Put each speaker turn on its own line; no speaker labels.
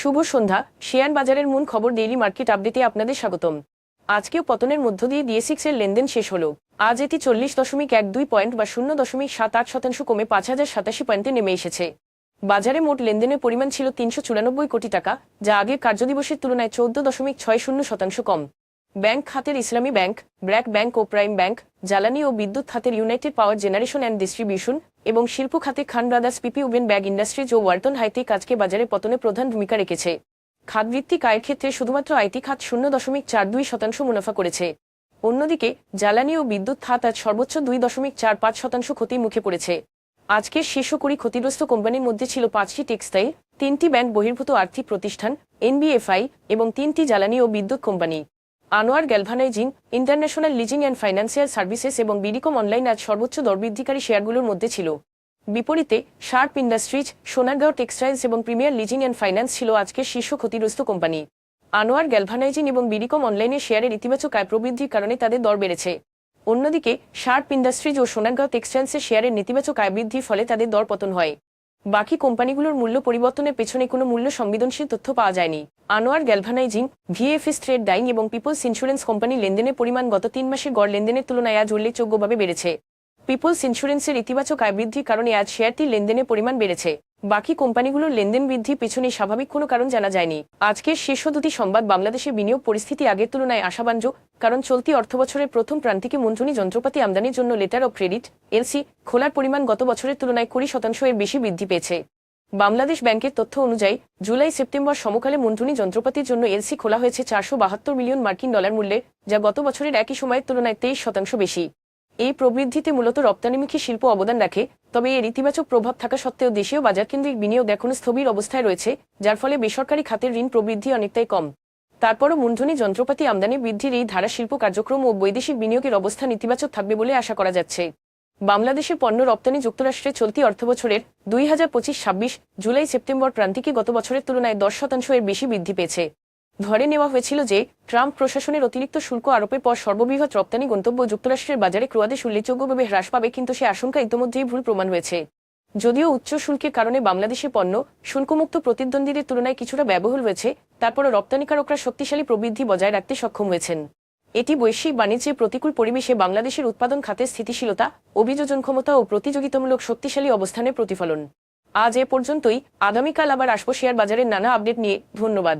শুভ সন্ধ্যা। Share বাজারের মূল খবর ডেইলি মার্কেট আপডেটে আপনাদের স্বাগতম। আজকেও পতনের মধ্য দিয়ে ডিএসিক্স এর লেনদেন শেষ হলো। আজ এটি চল্লিশ দশমিক এক দুই পয়েন্ট বা শূন্য দশমিক সাত আট শতাংশ কমে পাঁচ হাজার সাতাশি পয়েন্টে নেমে এসেছে। বাজারে মোট লেনদেনের পরিমাণ ছিল তিনশো চুরানব্বই কোটি টাকা, যা আগের কার্যদিবসের তুলনায় চৌদ্দ দশমিক ছয় শূন্য শতাংশ কম। ব্যাংক খাতের ইসলামী ব্যাংক, ব্র্যাক ব্যাংক ও প্রাইম ব্যাংক, জ্বালানি ও বিদ্যুৎ খাতের united power generation and distribution এবং শিল্প খাতে Khan brothers PP woven bag industries ও ওয়ার্টন হাইটেক আজকে বাজারে পতনে প্রধান ভূমিকা রেখেছে। খাতভিত্তিক আয়ের ক্ষেত্রে শুধুমাত্র আইটি খাত শূন্য দশমিক চার দুই শতাংশ মুনাফা করেছে। অন্যদিকে, জ্বালানি ও বিদ্যুৎ খাত আজ সর্বোচ্চ দুই দশমিক চার পাঁচ শতাংশ ক্ষতির মুখে পড়েছে। আজকের শীর্ষ কুড়ি ক্ষতিগ্রস্ত কোম্পানির মধ্যে ছিল পাঁচটি টেক্সটাইল, তিনটি ব্যাংক বহির্ভূত আর্থিক প্রতিষ্ঠান, এনবিএফআই এবং তিনটি জ্বালানি ও বিদ্যুৎ company. Anwar galvanizing, international leasing and financial services এবং বিডিকম অনলাইন আজ সর্বোচ্চ দরবৃদ্ধিকারী শেয়ারগুলোর মধ্যে ছিল। বিপরীতে, শার্প ইন্ডাস্ট্রিজ, সোনারগাঁও টেক্সটাইলস এবং প্রিমিয়ার লিজিং অ্যান্ড ফাইন্যান্স ছিল আজকের শীর্ষ ক্ষতিগ্রস্ত কোম্পানি। আনোয়ার গ্যালভানাইজিং এবং বিডিকম অনলাইনে শেয়ারের ইতিবাচক আয় প্রবৃদ্ধির কারণে তাদের দর বেড়েছে। অন্যদিকে, শার্প ইন্ডাস্ট্রিজ ও সোনারগাঁও টেক্সটাইলসের শেয়ারের নেতিবাচক আয় বৃদ্ধির ফলে তাদের দর পতন হয়। বাকি কোম্পানিগুলোর মূল্য পরিবর্তনের পেছনে কোনো মূল্য সংবেদনশীল তথ্য পাওয়া যায়নি। Anwar galvanising VFS trade dyeing এবং পিপলস ইন্স্যুরেন্স কোম্পানি লেনদেনের পরিমাণ গত তিন মাসের গড় লেনদেনের তুলনায় আজ উল্লেখযোগ্যভাবে বেড়েছে। পিপলস ইন্স্যুরেন্সের ইতিবাচক আয় বৃদ্ধির কারণে আজ শেয়ারটির লেনদেনের পরিমাণ বেড়েছে। বাকি কোম্পানিগুলোর লেনদেন বৃদ্ধির পেছনে স্বাভাবিক কোনো কারণ জানা যায়নি। আজকের শীর্ষ দুটি সংবাদ বাংলাদেশের বিনিয়োগ পরিস্থিতি আগের তুলনায় আশাবাঞ্জক কারণ চলতি অর্থবছরের প্রথম প্রান্তিকে মন্ত্রণী যন্ত্রপাতি আমদানির জন্য লেটার অব ক্রেডিট, এলসি, খোলার পরিমাণ গত বছরের তুলনায় কুড়ি শতাংশ এর বেশি বৃদ্ধি পেয়েছে। বাংলাদেশ ব্যাংকের তথ্য অনুযায়ী, জুলাই সেপ্টেম্বর সমকালে মন্ত্রণী যন্ত্রপাতির জন্য এলসি খোলা হয়েছে চারশো বাহাত্তর মিলিয়ন মার্কিন ডলার মূল্যে, যা গত বছরের একই সময়ের তুলনায় তেইশ শতাংশ বেশি। এই প্রবৃদ্ধিতে মূলত রপ্তানিমুখী শিল্প অবদান রাখে, তবে এর ইতিবাচক প্রভাব থাকা সত্ত্বেও দেশীয় বাজারকেন্দ্রিক বিনিয়োগ এখনও স্থবির অবস্থায় রয়েছে, যার ফলে বেসরকারি খাতের ঋণ প্রবৃদ্ধি অনেকটাই কম। তারপরও মূলধনী যন্ত্রপাতি আমদানি বৃদ্ধির এই ধারা শিল্প কার্যক্রম ও বৈদেশিক বিনিয়োগের অবস্থান ইতিবাচক থাকবে বলে আশা করা যাচ্ছে। বাংলাদেশের পণ্য রপ্তানি যুক্তরাষ্ট্রে চলতি অর্থবছরের দুই হাজার পঁচিশ ছাব্বিশ জুলাই সেপ্টেম্বর প্রান্তিকে গত বছরের তুলনায় দশ শতাংশ এর বেশি বৃদ্ধি পেয়েছে। ধরে নেওয়া হয়েছিল যে, ট্রাম্প প্রশাসনের অতিরিক্ত শুল্ক আরোপের পর সর্ববৃহৎ রপ্তানি গন্তব্য যুক্তরাষ্ট্রের বাজারে ক্রোয়াদেশ উল্লেখযোগ্যভাবে হ্রাস পাবে, কিন্তু সে আশঙ্কা ইতিমধ্যেই ভুল প্রমাণ হয়েছে যদিও উচ্চ শুল্কের কারণে বাংলাদেশে পণ্য শুল্কমুক্ত প্রতিদ্বন্দ্বীদের তুলনায় কিছুটা ব্যয়বহুল হয়েছে তারপরও রপ্তানিকারকরা শক্তিশালী প্রবৃদ্ধি বজায় রাখতে সক্ষম হয়েছেন। এটি বৈশ্বিক বাণিজ্যে প্রতিকূল পরিবেশে বাংলাদেশের উৎপাদন খাতের স্থিতিশীলতা, অভিযোজন ক্ষমতা ও প্রতিযোগিতামূলক শক্তিশালী অবস্থানের প্রতিফলন। আজ এ পর্যন্তই। আগামীকাল আবার আসব শেয়ার বাজারের নানা আপডেট নিয়ে। ধন্যবাদ।